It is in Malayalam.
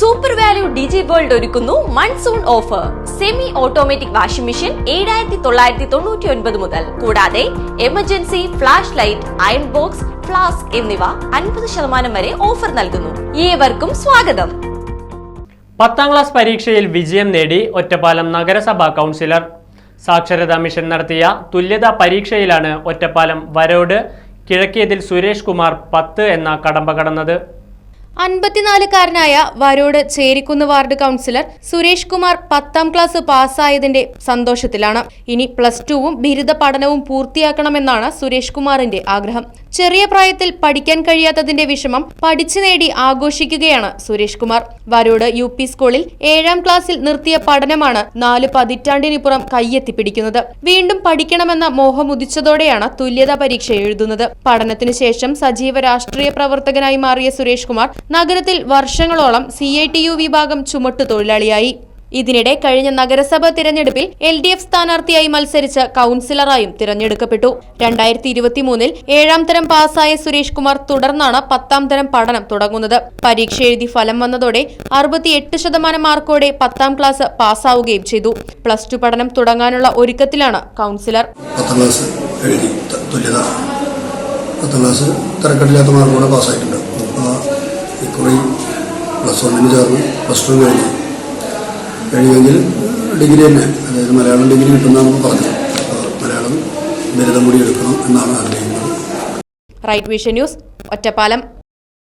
സൂപ്പർ വാല്യൂ ഡിജി വേൾഡ് ഒരുക്കുന്നു monsoon offer semi automatic washing machine ഏഴായിരത്തി തൊള്ളായിരത്തി തൊണ്ണൂറ്റി ഒൻപത് മുതൽ. കൂടാതെ emergency flash light iron box flask എന്നിവ അൻപത് ശതമാനം വരെ ഓഫർ നൽകുന്നു. ഏവർക്കും സ്വാഗതം. പത്താം ക്ലാസ് പരീക്ഷയിൽ വിജയം നേടി ഒറ്റപ്പാലം നഗരസഭാ കൗൺസിലർ. സാക്ഷരതാ മിഷൻ നടത്തിയ തുല്യതാ പരീക്ഷയിലാണ് ഒറ്റപ്പാലം വരോട് കിഴക്കേതിൽ സുരേഷ് കുമാർ പത്ത് എന്ന കടമ്പ കടന്നത്. അൻപത്തിനാലുകാരനായ വരോട് ചേരിക്കുന്ന് വാർഡ് കൗൺസിലർ സുരേഷ് കുമാർ പത്താം ക്ലാസ് പാസ്സായതിന്റെ സന്തോഷത്തിലാണ്. ഇനി പ്ലസ് ടുവും ബിരുദ പഠനവും പൂർത്തിയാക്കണമെന്നാണ് സുരേഷ് കുമാറിന്റെ ആഗ്രഹം. ചെറിയ പ്രായത്തിൽ പഠിക്കാൻ കഴിയാത്തതിന്റെ വിഷമം പഠിച്ചു നേടി ആഘോഷിക്കുകയാണ് സുരേഷ് കുമാർ. വരോട് യു പി സ്കൂളിൽ ഏഴാം ക്ലാസ്സിൽ നിർത്തിയ പഠനമാണ് നാല് പതിറ്റാണ്ടിനിപ്പുറം കയ്യെത്തിപ്പിടിക്കുന്നത് വീണ്ടും പഠിക്കണമെന്ന മോഹം ഉദിച്ചതോടെയാണ് തുല്യതാ പരീക്ഷ എഴുതുന്നത്. പഠനത്തിനു ശേഷം സജീവ രാഷ്ട്രീയ പ്രവർത്തകനായി മാറിയ സുരേഷ് കുമാർ നഗരത്തിൽ വർഷങ്ങളോളം സി ഐ ടി യു വിഭാഗം ചുമട്ടു തൊഴിലാളിയായി. ഇതിനിടെ കഴിഞ്ഞ നഗരസഭാ തിരഞ്ഞെടുപ്പിൽ എൽ ഡി എഫ് സ്ഥാനാർത്ഥിയായി മത്സരിച്ച കൌൺസിലറായും തിരഞ്ഞെടുക്കപ്പെട്ടു. രണ്ടായിരത്തി ഇരുപത്തിമൂന്നിൽ ഏഴാം തരം പാസായ സുരേഷ് കുമാർ തുടർന്നാണ് പത്താം തരം പഠനം തുടങ്ങുന്നത്. പരീക്ഷ എഴുതി ഫലം വന്നതോടെ അറുപത്തിയെട്ട് ശതമാനം മാർക്കോടെ പത്താം ക്ലാസ് പാസ്സാവുകയും ചെയ്തു. പ്ലസ് ടു പഠനം തുടങ്ങാനുള്ള ഒരുക്കത്തിലാണ് കൌൺസിലർ. പത്താം ക്ലാസ് എഴുതി ത- തുല്യത. പത്താം ക്ലാസ് തിരക്കടില്ലാത്ത മാർക്കോടെ പാസ്സായിട്ടുണ്ട്. ഇക്കുറി പ്ലസ് വണ്ണിന് ചേർന്ന് പ്ലസ് ടു കഴിഞ്ഞു. കഴിയുമെങ്കിൽ ഡിഗ്രി തന്നെ. അതായത് മലയാളം ഡിഗ്രി കിട്ടുന്നതാണെന്ന് പറഞ്ഞു. മലയാളം ബിരുദം കൂടി എടുക്കണം എന്നാണ് ആഗ്രഹിക്കുന്നത്. Right vision news Ottapalam.